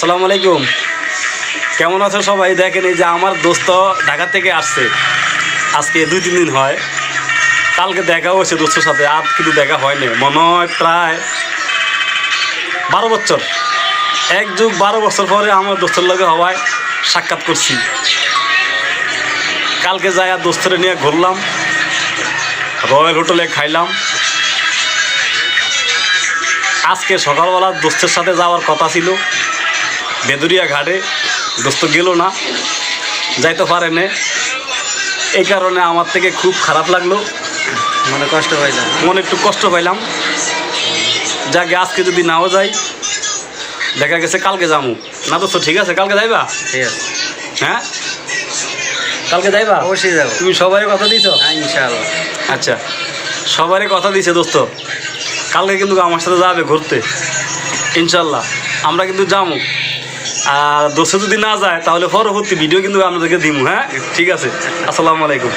আসসালামু আলাইকুম। কেমন আছো সবাই? দেখেন এই যে আমার দোস্ত ঢাকা থেকে আসছে। আজকে দুই তিন দিন হয়। কালকে দেখা হয়েছে দোস্তের সাথে আর কিন্তু দেখা হয়নি। মনে হয় প্রায় বারো বছর। এক যুগ বারো বছর পরে আমার দোস্তের লগে হওয়ায় সাক্ষাৎ করছি। কালকে যাই আর দোস্তরে নিয়ে ঘুরলাম। রয়্যাল হোটেলে খাইলাম। আজকে সকালবেলা দোস্তের সাথে যাওয়ার কথা ছিল। বেদুরিয়া ঘাটে। দোস্ত গেল না। যাইতে পারে না। এই কারণে আমার থেকে খুব খারাপ লাগল। মানে কষ্ট যায়। মনে একটু কষ্ট পাইলাম। যাকে আজকে যদি নাও যাই দেখা গেছে কালকে যাব না দোস্ত ঠিক আছে কালকে যাইবা? ঠিক আছে। হ্যাঁ? কালকে যাইবা? অবশ্যই যাব। তুমি সবাই কথা দিছো? হ্যাঁ ইনশাআল্লাহ। আচ্ছা সবারই কথা দিছে দোস্ত। কালকে কিন্তু আমার সাথে যাবে ঘুরতে। ইনশাল্লাহ আমরা কিন্তু যাব আর দোষে যদি না যায়, তাহলে পরবর্তী ভিডিও কিন্তু আপনাদেরকে দিব হ্যাঁ? ঠিক আছে। আসসালামু আলাইকুম।